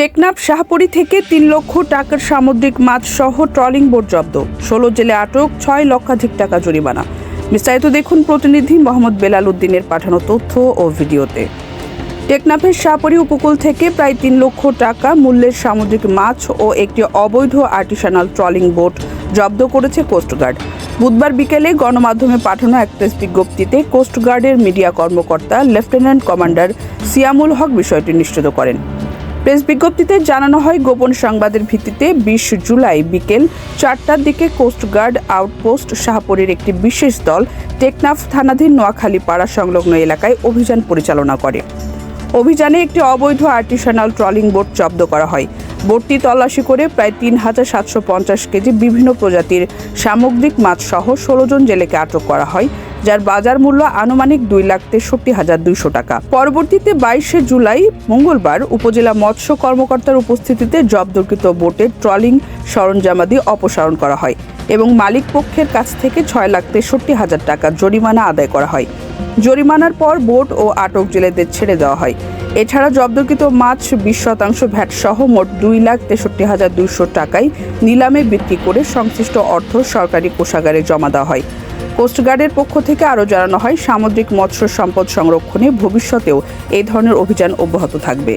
টেকনাফ শাহপুরী থেকে তিন লক্ষ টাকার সামুদ্রিক মাছ সহ ট্রলিং বোট জব্দ। ষোলো জেলে আটক, ছয় লক্ষাধিক টাকা জরিমানা। বিস্তারিত দেখুন প্রতিনিধি মোহাম্মদ বেলাল উদ্দিনের পাঠানো তথ্য ও ভিডিওতে। টেকনাফের শাহপুরী উপকূল থেকে প্রায় তিন লক্ষ টাকা মূল্যের সামুদ্রিক মাছ ও একটি অবৈধ আর্টিসানাল ট্রলিং বোট জব্দ করেছে কোস্টগার্ড। বুধবার বিকেলে গণমাধ্যমে পাঠানো এক প্রেস বিজ্ঞপ্তিতে কোস্টগার্ডের মিডিয়া কর্মকর্তা লেফটেন্যান্ট কমান্ডার সিয়ামুল হক বিষয়টি নিশ্চিত করেন। প্রেস বিজ্ঞপ্তিতে জানানো হয়, গোপন সংবাদের ভিত্তিতে বিশ জুলাই বিকেল চারটার দিকে কোস্টগার্ড আউটপোস্ট শাহপুরের একটি বিশেষ দল টেকনাফ থানাধীন নোয়াখালী পাড়া সংলগ্ন এলাকায় অভিযান পরিচালনা করে। অভিযানে একটি অবৈধ আর্টিসানাল ট্রলিং বোট জব্দ করা হয়। বোটটি তল্লাশি করে প্রায় তিন হাজার সাতশো পঞ্চাশ কেজি বিভিন্ন প্রজাতির সামুদ্রিক মাছ সহ ষোলো জন জেলেকে আটক করা হয়। যার বাজার মূল্য আনুমানিক দুই লাখ তেষট্টি হাজার দুইশো টাকা। পরবর্তীতে বাইশে জুলাই, মঙ্গলবার, উপজেলা মৎস্য কর্মকর্তার উপস্থিতিতে জব্দকৃত বোটের ট্রলিং সরঞ্জামাদি অপসারণ করা হয় এবং মালিক পক্ষের কাছ থেকে ছয় লাখ তেষট্টি হাজার টাকা জরিমানা আদায় করা হয়। জরিমানার পর বোট ও আটক জেলেদের ছেড়ে দেওয়া হয়। এছাড়া জব্দকৃত মাছ বিশ শতাংশ ভ্যাট সহ মোট দুই লাখ তেষট্টি হাজার দুইশো টাকায় নিলামে বিক্রি করে সংশ্লিষ্ট অর্থ সরকারি কোষাগারে জমা দেওয়া হয়। কোস্টগার্ডের পক্ষ থেকে আরও জানানো হয়, সামুদ্রিক মৎস্য সম্পদ সংরক্ষণে ভবিষ্যতেও এই ধরনের অভিযান অব্যাহত থাকবে।